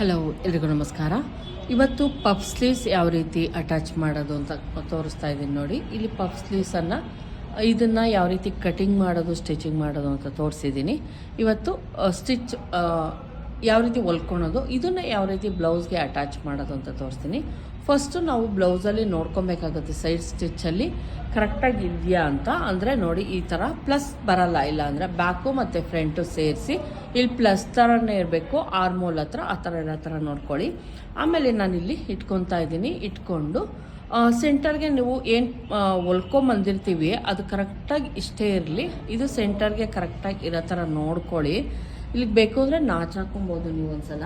Hello, ಎಲ್ರಿಗೂ ನಮಸ್ಕಾರ. ಇವತ್ತು ಪಫ್ ಸ್ಲೀವ್ಸ್ ಯಾವ ರೀತಿ ಅಟ್ಯಾಚ್ ಮಾಡೋದು ಅಂತ ತೋರಿಸ್ತಾ ಇದ್ದೀನಿ ನೋಡಿ. ಇಲ್ಲಿ ಪಫ್ ಸ್ಲೀವ್ಸನ್ನು ಇದನ್ನು ಯಾವ ರೀತಿ ಕಟಿಂಗ್ ಮಾಡೋದು ಸ್ಟಿಚಿಂಗ್ ಮಾಡೋದು ಅಂತ ತೋರಿಸಿದ್ದೀನಿ. ಇವತ್ತು ಸ್ಟಿಚ್ ಯಾವ ರೀತಿ ಹೊಲ್ಕೊಳೋದು, ಇದನ್ನು ಯಾವ ರೀತಿ ಬ್ಲೌಸ್ಗೆ ಅಟ್ಯಾಚ್ ಮಾಡೋದು ಅಂತ ತೋರಿಸ್ತೀನಿ. ಫಸ್ಟು ನಾವು ಬ್ಲೌಸಲ್ಲಿ ನೋಡ್ಕೊಬೇಕಾಗುತ್ತೆ ಸೈಡ್ ಸ್ಟಿಚ್ಚಲ್ಲಿ ಕರೆಕ್ಟಾಗಿ ಇದೆಯಾ ಅಂತ? ಅಂದರೆ ನೋಡಿ, ಈ ಥರ ಪ್ಲಸ್ ಬರಲ್ಲ. ಇಲ್ಲ ಅಂದರೆ ಬ್ಯಾಕು ಮತ್ತು ಫ್ರಂಟು ಸೇರಿಸಿ, ಇಲ್ಲಿ ಪ್ಲಸ್ ಥರನೇ ಇರಬೇಕು. ಆರ್ಮೋಲ್ ಹತ್ರ ಆ ಥರ ಇರೋ ಥರ ನೋಡ್ಕೊಳ್ಳಿ. ಆಮೇಲೆ ನಾನು ಇಲ್ಲಿ ಇಟ್ಕೊತಾ ಇದ್ದೀನಿ. ಇಟ್ಕೊಂಡು ಸೆಂಟರ್ಗೆ ನೀವು ಏನು ಹೊಲ್ಕೊಂಬಂದಿರ್ತೀವಿ, ಅದು ಕರೆಕ್ಟಾಗಿ ಇಷ್ಟೇ ಇರಲಿ. ಇದು ಸೆಂಟರ್ಗೆ ಕರೆಕ್ಟಾಗಿ ಇರೋ ಥರ ನೋಡ್ಕೊಳ್ಳಿ. ಇಲ್ಲಿಗೆ ಬೇಕು ಅಂದರೆ ನಾಚ್ ಹಾಕೊಬೋದು ನೀವು ಒಂದ್ಸಲ.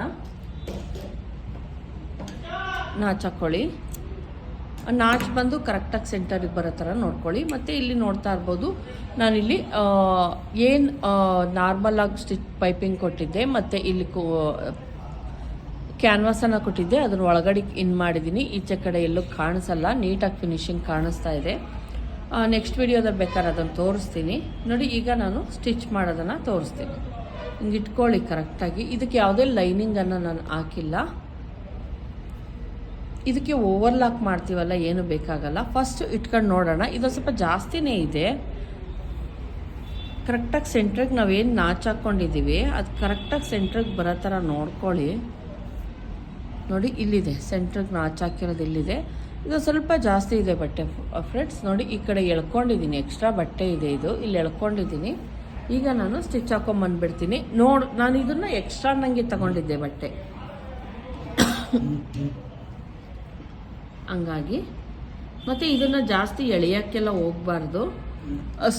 ನಾಚ್ ಹಾಕ್ಕೊಳ್ಳಿ ನಾಚ್ ಬಂದು ಕರೆಕ್ಟಾಗಿ ಸೆಂಟರಿಗೆ ಬರೋ ಥರ ನೋಡ್ಕೊಳ್ಳಿ. ಮತ್ತು ಇಲ್ಲಿ ನೋಡ್ತಾ ಇರ್ಬೋದು, ನಾನಿಲ್ಲಿ ಏನು ನಾರ್ಮಲಾಗಿ ಸ್ಟಿಚ್ ಪೈಪಿಂಗ್ ಕೊಟ್ಟಿದ್ದೆ, ಮತ್ತು ಇಲ್ಲಿ ಕೂ ಕ್ಯಾನ್ವಾಸನ್ನು ಕೊಟ್ಟಿದ್ದೆ, ಅದನ್ನ ಒಳಗಡೆ ಇನ್ ಮಾಡಿದ್ದೀನಿ ಈಚೆ ಕಡೆ ಎಲ್ಲೂ ಕಾಣಿಸಲ್ಲ, ನೀಟಾಗಿ ಫಿನಿಶಿಂಗ್ ಕಾಣಿಸ್ತಾ ಇದೆ. ನೆಕ್ಸ್ಟ್ ವಿಡಿಯೋದಲ್ಲಿ ಬೇಕಾದ್ರೆ ಅದನ್ನು ತೋರಿಸ್ತೀನಿ. ನೋಡಿ, ಈಗ ನಾನು ಸ್ಟಿಚ್ ಮಾಡೋದನ್ನು ತೋರಿಸ್ತೀನಿ. ಹಿಂಗೆ ಇಟ್ಕೊಳ್ಳಿ ಕರೆಕ್ಟಾಗಿ. ಇದಕ್ಕೆ ಯಾವುದೇ ಲೈನಿಂಗನ್ನು ನಾನು ಹಾಕಿಲ್ಲ. ಇದಕ್ಕೆ ಓವರ್ಲಾಕ್ ಮಾಡ್ತೀವಲ್ಲ, ಏನು ಬೇಕಾಗಲ್ಲ. ಫಸ್ಟ್ ಇಟ್ಕೊಂಡು ನೋಡೋಣ. ಇದು ಸ್ವಲ್ಪ ಜಾಸ್ತಿನೇ ಇದೆ. ಕರೆಕ್ಟಾಗಿ ಸೆಂಟ್ರಿಗೆ ನಾವೇನು ನಾಚ್ ಹಾಕ್ಕೊಂಡಿದ್ದೀವಿ ಅದು ಕರೆಕ್ಟಾಗಿ ಸೆಂಟ್ರಿಗೆ ಬರೋ ಥರ ನೋಡ್ಕೊಳ್ಳಿ. ನೋಡಿ, ಇಲ್ಲಿದೆ. ಸೆಂಟ್ರಿಗೆ ನಾಚ್ ಹಾಕಿರೋದು ಇಲ್ಲಿದೆ. ಇದು ಸ್ವಲ್ಪ ಜಾಸ್ತಿ ಇದೆ ಬಟ್ಟೆ ಫ್ರೆಂಡ್ಸ್ ನೋಡಿ, ಈ ಕಡೆ ಎಳ್ಕೊಂಡಿದ್ದೀನಿ. ಎಕ್ಸ್ಟ್ರಾ ಬಟ್ಟೆ ಇದೆ ಇದು. ಇಲ್ಲಿ ಎಳ್ಕೊಂಡಿದ್ದೀನಿ. ಈಗ ನಾನು ಸ್ಟಿಚ್ ಹಾಕೊಂಬಂದ್ಬಿಡ್ತೀನಿ ನೋಡು, ನಾನು ಇದನ್ನು ಎಕ್ಸ್ಟ್ರಾ ನನಗೆ ತಗೊಂಡಿದ್ದೆ ಬಟ್ಟೆ. ಹಂಗಾಗಿ, ಮತ್ತು ಇದನ್ನು ಜಾಸ್ತಿ ಎಳೆಯೋಕ್ಕೆಲ್ಲ ಹೋಗಬಾರ್ದು.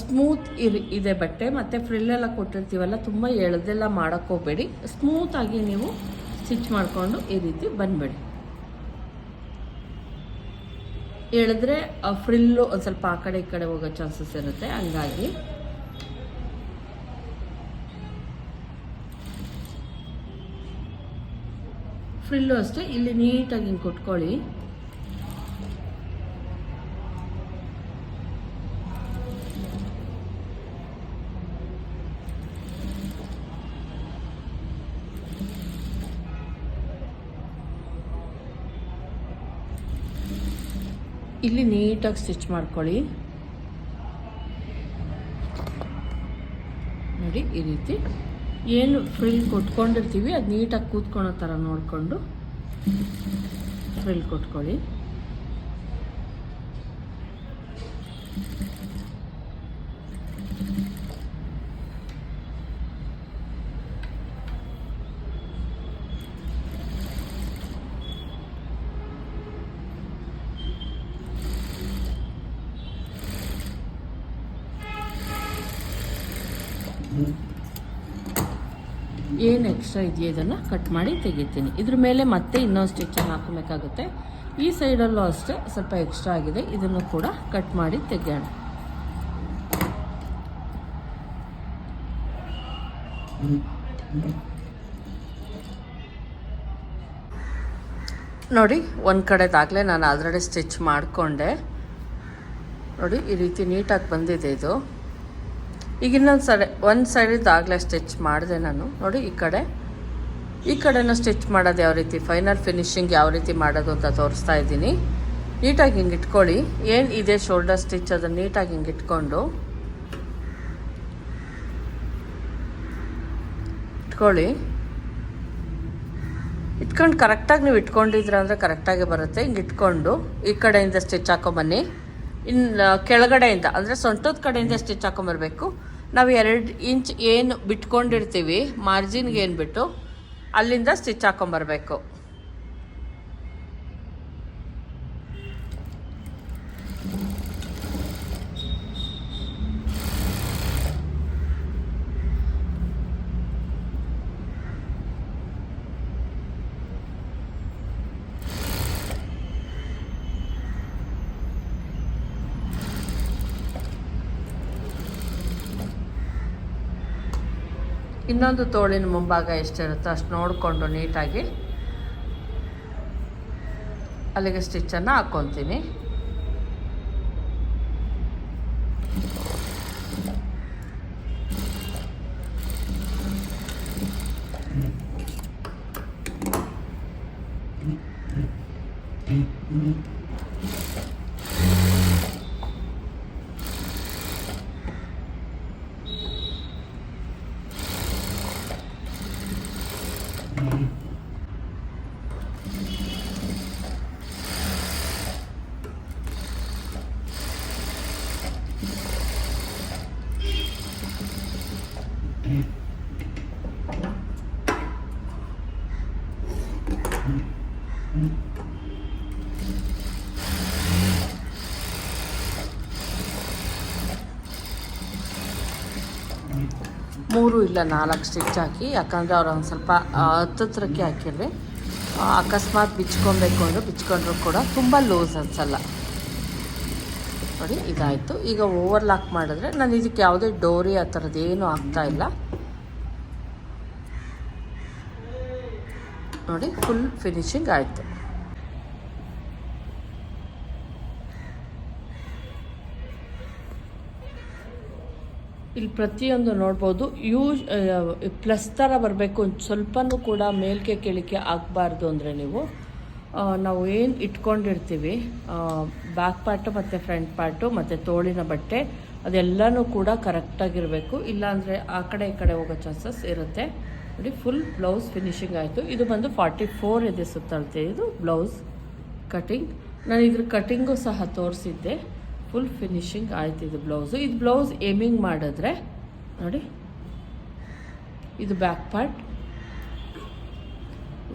ಸ್ಮೂತ್ ಇರ್, ಇದೆ ಬಟ್ಟೆ, ಮತ್ತು ಫ್ರಿಲ್ಲೆಲ್ಲ ಕೊಟ್ಟಿರ್ತೀವಲ್ಲ, ತುಂಬ ಎಳೆದೆಲ್ಲ ಮಾಡೋಕ್ಕೆ ಹೋಗಬೇಡಿ. ಸ್ಮೂತಾಗಿ ನೀವು ಸ್ಟಿಚ್ ಮಾಡಿಕೊಂಡು ಈ ರೀತಿ ಬಂದ್ಬಿಡಿ. ಎಳೆದ್ರೆ ಫ್ರಿಲ್ಲು ಒಂದು ಸ್ವಲ್ಪ ಆ ಕಡೆ ಈ ಕಡೆ ಹೋಗೋ ಚಾನ್ಸಸ್ ಇರುತ್ತೆ. ಹಂಗಾಗಿ ಫ್ರಿಲ್ಲು ಅಷ್ಟೇ ಇಲ್ಲಿ ನೀಟಾಗಿ ಹಿಂಗೆ ಕೊಟ್ಕೊಳ್ಳಿ. ಇಲ್ಲಿ ನೀಟಾಗಿ ಸ್ಟಿಚ್ ಮಾಡ್ಕೊಳ್ಳಿ. ನೋಡಿ ಈ ರೀತಿ. ಏನು ಫ್ರಿಲ್ ಕೊಟ್ಕೊಂಡಿರ್ತೀವಿ ಅದು ನೀಟಾಗಿ ಕೂತ್ಕೊಳ್ಳೋ ಥರ ನೋಡಿಕೊಂಡು ಫ್ರಿಲ್ ಕೊಟ್ಕೊಳ್ಳಿ. ಏನು ಎಕ್ಸ್ಟ್ರಾ ಇದೆಯೋ ಇದನ್ನು ಕಟ್ ಮಾಡಿ ತೆಗಿತೀನಿ. ಇದ್ರ ಮೇಲೆ ಮತ್ತೆ ಇನ್ನೊಂದು ಸ್ಟಿಚ್ಚನ್ನು ಹಾಕಬೇಕಾಗುತ್ತೆ ಈ ಸೈಡಲ್ಲೂ ಅಷ್ಟೇ ಸ್ವಲ್ಪ ಎಕ್ಸ್ಟ್ರಾ ಆಗಿದೆ. ಇದನ್ನು ಕೂಡ ಕಟ್ ಮಾಡಿ ತೆಗೆಯೋಣ. ನೋಡಿ, ಒಂದು ಕಡೆದಾಗಲೇ ನಾನು ಆಲ್ರೆಡಿ ಸ್ಟಿಚ್ ಮಾಡಿಕೊಂಡೆ. ನೋಡಿ, ಈ ರೀತಿ ನೀಟಾಗಿ ಬಂದಿದೆ ಇದು. ಈಗ ಇನ್ನೊಂದು ಸೈಡ್ ಒಂದು ಸೈಡಿದ್ದಾಗಲೇ ಸ್ಟಿಚ್ ಮಾಡಿದೆ ನಾನು. ನೋಡಿ, ಈ ಕಡೆ. ಈ ಕಡೆನೂ ಸ್ಟಿಚ್ ಮಾಡೋದು ಯಾವ ರೀತಿ? ಫೈನಲ್ ಫಿನಿಶಿಂಗ್ ಯಾವ ರೀತಿ ಮಾಡೋದು ಅಂತ ತೋರಿಸ್ತಾ ಇದ್ದೀನಿ. ನೀಟಾಗಿ ಹಿಂಗೆ ಇಟ್ಕೊಳ್ಳಿ. ಏನು ಇದೆ ಶೋಲ್ಡರ್ ಸ್ಟಿಚ್ ಅದನ್ನು ನೀಟಾಗಿ ಹಿಂಗೆ ಇಟ್ಕೊಂಡು? ಇಟ್ಕೊಳ್ಳಿ. ಇಟ್ಕೊಂಡು ಕರೆಕ್ಟಾಗಿ ನೀವು ಇಟ್ಕೊಂಡಿದ್ರ ಅಂದರೆ ಕರೆಕ್ಟಾಗಿ ಬರುತ್ತೆ. ಹಿಂಗೆ ಇಟ್ಕೊಂಡು ಈ ಕಡೆಯಿಂದ ಸ್ಟಿಚ್ ಹಾಕೊಂಬನ್ನಿ ಇನ್ನು ಕೆಳಗಡೆಯಿಂದ, ಅಂದರೆ ಸೊಂಟದ ಕಡೆಯಿಂದ ಸ್ಟಿಚ್ ಹಾಕೊಂಬರ್ಬೇಕು ನಾವು ಎರಡು ಇಂಚ್ ಏನು ಬಿಟ್ಕೊಂಡಿರ್ತೀವಿ ಮಾರ್ಜಿನ್ಗೆ ಏನು ಬಿಟ್ಟು, ಅಲ್ಲಿಂದ ಸ್ಟಿಚ್ ಹಾಕೊಂಬರ್ಬೇಕು ಇನ್ನೊಂದು ತೋಳಿನ ಮುಂಭಾಗ ಎಷ್ಟಿರುತ್ತೋ ಅಷ್ಟು ನೋಡಿಕೊಂಡು ನೀಟಾಗಿ ಅಲ್ಲಿಗೆ ಸ್ಟಿಚ್ಚನ್ನು ಹಾಕ್ಕೊತೀನಿ Thank mm -hmm. you. ಮೂರು ಇಲ್ಲ ನಾಲ್ಕು ಸ್ಟಿಚ್ ಹಾಕಿ, ಯಾಕಂದರೆ ಅವ್ರು ಒಂದು ಸ್ವಲ್ಪ ಹತ್ತತ್ರಕ್ಕೆ ಹಾಕಿರ್ರಿ ಅಕಸ್ಮಾತ್ ಬಿಚ್ಕೊಬೇಕು ಅಂದರೆ, ಬಿಚ್ಕೊಂಡ್ರು ಕೂಡ ತುಂಬ ಲೂಸ್ ಅನ್ಸಲ್ಲ. ನೋಡಿ, ಇದಾಯಿತು. ಈಗ ಓವರ್ ಲಾಕ್ ಮಾಡಿದ್ರೆ ನಾನು ಇದಕ್ಕೆ ಯಾವುದೇ ಡೋರಿ ಆ ಥರದ್ದು ಏನೂ ಇಲ್ಲ. ನೋಡಿ, ಫುಲ್ ಫಿನಿಶಿಂಗ್ ಆಯಿತು. ಇಲ್ಲಿ ಪ್ರತಿಯೊಂದು ನೋಡ್ಬೋದು. ಯೂಸ್ ಪ್ಲಸ್ ಥರ ಬರಬೇಕು ಸ್ವಲ್ಪನೂ ಕೂಡ ಮೇಲ್ಕೆ ಕೆಳಕ್ಕೆ ಆಗಬಾರ್ದು ಅಂದರೆ ನೀವು. ನಾವು ಏನು ಇಟ್ಕೊಂಡಿರ್ತೀವಿ ಬ್ಯಾಕ್ ಪಾರ್ಟು ಮತ್ತು ಫ್ರಂಟ್ ಪಾರ್ಟು ಮತ್ತು ತೋಳಿನ ಬಟ್ಟೆ, ಅದೆಲ್ಲನೂ ಕೂಡ ಕರೆಕ್ಟಾಗಿರಬೇಕು ಇಲ್ಲಾಂದರೆ ಆ ಕಡೆ ಈ ಕಡೆ ಹೋಗೋ ಚಾನ್ಸಸ್ ಇರುತ್ತೆ. ನೋಡಿ ಫುಲ್ ಬ್ಲೌಸ್ ಫಿನಿಶಿಂಗ್ ಆಯಿತು. ಇದು ಬಂದು ಫಾರ್ಟಿ ಫೋರ್ ಇದೆ ಸುತ್ತಳತೆ. ಇದು ಬ್ಲೌಸ್ ಕಟಿಂಗ್ ನಾನು ಇದ್ರ ಕಟಿಂಗು ಸಹ ತೋರಿಸಿದ್ದೆ. ಫುಲ್ ಫಿನಿಶಿಂಗ್ ಆಯ್ತು ಇದು ಬ್ಲೌಸು ಇದು ಬ್ಲೌಸ್ ಏಮಿಂಗ್ ಮಾಡಿದ್ರೆ, ನೋಡಿ, ಇದು ಬ್ಯಾಕ್ ಪಾರ್ಟ್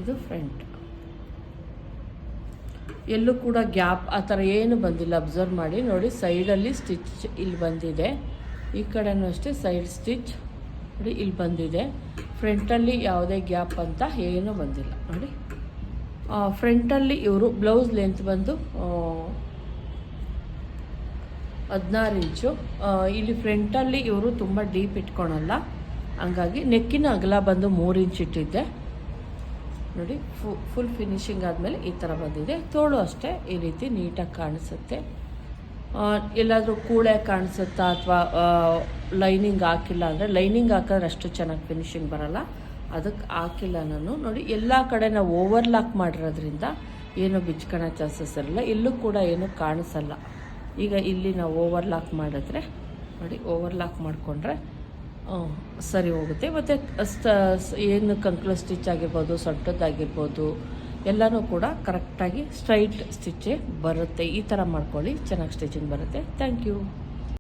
ಇದು ಫ್ರಂಟ್ ಎಲ್ಲೂ ಕೂಡ ಗ್ಯಾಪ್ ಆ ಥರ ಏನು ಬಂದಿಲ್ಲ. ಅಬ್ಸರ್ವ್ ಮಾಡಿ, ನೋಡಿ ಸೈಡಲ್ಲಿ ಸ್ಟಿಚ್ ಇಲ್ಲಿ ಬಂದಿದೆ. ಈ ಕಡೆನೂ ಅಷ್ಟೇ ಸೈಡ್ ಸ್ಟಿಚ್ ನೋಡಿ, ಇಲ್ಲಿ ಬಂದಿದೆ. ಫ್ರಂಟಲ್ಲಿ ಯಾವುದೇ ಗ್ಯಾಪ್ ಅಂತ ಏನೂ ಬಂದಿಲ್ಲ. ನೋಡಿ ಫ್ರಂಟಲ್ಲಿ ಇವರು ಬ್ಲೌಸ್ ಲೆಂತ್ ಬಂದು ಹದಿನಾರು ಇಂಚು. ಇಲ್ಲಿ ಫ್ರಂಟಲ್ಲಿ ಇವರು ತುಂಬ ಡೀಪ್ ಇಟ್ಕೊಳಲ್ಲ. ಹಂಗಾಗಿ ನೆಕ್ಕಿನ ಅಗಲ ಬಂದು ಮೂರು ಇಂಚ್ ಇಟ್ಟಿದ್ದೆ. ನೋಡಿ ಫು ಫುಲ್ ಫಿನಿಶಿಂಗ್ ಆದಮೇಲೆ ಈ ಥರ ಬಂದಿದೆ. ತೋಳು ಅಷ್ಟೇ ಈ ರೀತಿ ನೀಟಾಗಿ ಕಾಣಿಸುತ್ತೆ. ಎಲ್ಲಾದರೂ ಕೂಳೆ ಕಾಣಿಸುತ್ತಾ ಅಥವಾ ಲೈನಿಂಗ್ ಹಾಕಿಲ್ಲ ಅಂದರೆ ಲೈನಿಂಗ್ ಹಾಕಿದ್ರೆ ಅಷ್ಟು ಚೆನ್ನಾಗಿ ಫಿನಿಶಿಂಗ್ ಬರಲ್ಲ. ಅದಕ್ಕೆ ಹಾಕಿಲ್ಲ ನಾನು. ನೋಡಿ, ಎಲ್ಲ ಕಡೆ ನಾವು ಓವರ್ಲಾಕ್ ಮಾಡಿರೋದ್ರಿಂದ ಏನು ಬಿಚ್ಕೊಳ್ಳೋ ಚಾನ್ಸಸ್ ಇರಲ್ಲ. ಎಲ್ಲೂ ಕೂಡ ಏನು ಕಾಣಿಸಲ್ಲ. ಈಗ ಇಲ್ಲಿ ನಾವು ಓವರ್ಲಾಕ್ ಮಾಡಿದ್ರೆ, ನೋಡಿ ಓವರ್ಲಾಕ್ ಮಾಡಿಕೊಂಡ್ರೆ ಸರಿ ಹೋಗುತ್ತೆ. ಮತ್ತು ಸ್ಟ ಏನು ಕಂಕ್ಲ ಸ್ಟಿಚ್ ಆಗಿರ್ಬೋದು ಸೊಟ್ಟದ್ದಾಗಿರ್ಬೋದು ಎಲ್ಲನೂ ಕೂಡ ಕರೆಕ್ಟಾಗಿ ಸ್ಟ್ರೈಟ್ ಸ್ಟಿಚ್ಚೇ ಬರುತ್ತೆ. ಈ ಥರ ಮಾಡ್ಕೊಳ್ಳಿ, ಚೆನ್ನಾಗಿ ಸ್ಟಿಚಿಂಗ್ ಬರುತ್ತೆ. Thank you